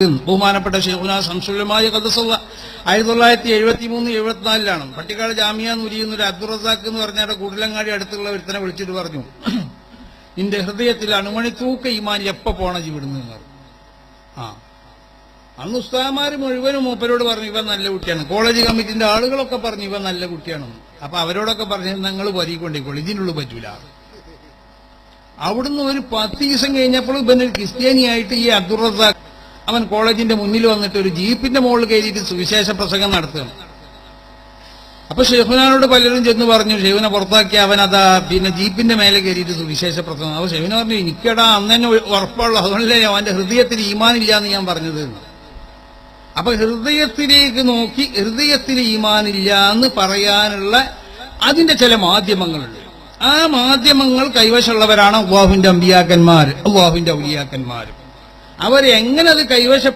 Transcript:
ബഹുമാനപ്പെട്ട ഷെയ്ഖുന സംശുലമായ കഥസുള്ള ആയിരത്തി തൊള്ളായിരത്തി എഴുപത്തി മൂന്ന് എഴുപത്തിനാലിലാണ്. പട്ടിക്കാട് ജാമിയ നുരിയുന്ന ഒരു അബ്ദുൾ റസാഖ് എന്ന് പറഞ്ഞ കൂടലങ്ങാടി അടുത്തുള്ള ഒരുത്തനെ വിളിച്ചിട്ട് പറഞ്ഞു. നിന്റെ ഹൃദയത്തിൽ അണുമണി തൂക്ക ഈമാൻ എപ്പോ പോണ പറഞ്ഞു. ആ. അന്ന് ഉസ്താമാര് മുഴുവനും മൂപ്പരോട് പറഞ്ഞു ഇവൻ നല്ല കുട്ടിയാണ്. കോളേജ് കമ്മിറ്റിന്റെ ആളുകളൊക്കെ പറഞ്ഞു ഇവൻ നല്ല കുട്ടിയാണ് അപ്പൊ അവരോടൊക്കെ പറഞ്ഞു നിങ്ങൾ വരിക്കൊണ്ടിക്കോളൂ ഇതിനുള്ളു പറ്റൂല. അവിടുന്ന് ഒരു പത്ത് ദിവസം കഴിഞ്ഞപ്പോൾ ഇവനൊരു ക്രിസ്ത്യാനിയായിട്ട് ഈ അബ്ദുൾ റസാഖ് അവൻ കോളേജിന്റെ മുന്നിൽ വന്നിട്ട് ഒരു ജീപ്പിന്റെ മുകളിൽ കയറിയിട്ട് സുവിശേഷ പ്രസംഗം നടത്തുകയാണ്. അപ്പൊ ഷെഹുനാനോട് പലരും ചെന്ന് പറഞ്ഞു ഷെഹുനെ പുറത്താക്കി അവൻ അതാ പിന്നെ ജീപ്പിന്റെ മേലെ കയറിയിട്ട് സുവിശേഷ പ്രസംഗം. അപ്പൊ ഷെഹുന പറഞ്ഞു എനിക്കടാ അന്ന് തന്നെ ഉറപ്പുള്ള അതുകൊണ്ടല്ലേ അവന്റെ ഹൃദയത്തിൽ ഈമാനില്ല എന്ന് ഞാൻ പറഞ്ഞത്? എന്ന്." അപ്പൊ ഹൃദയത്തിലേക്ക് നോക്കി ഹൃദയത്തിൽ ഈമാനില്ല എന്ന് പറയാനുള്ള അതിന്റെ ചില മാധ്യമങ്ങളുണ്ട്. ആ മാധ്യമങ്ങൾ കൈവശമുള്ളവരാണ് അള്ളാഹുവിന്റെ അമ്പിയാക്കന്മാർ അള്ളാഹുവിന്റെ ഔലിയാക്കന്മാർ അവരെങ്ങനെ അത് കൈവശ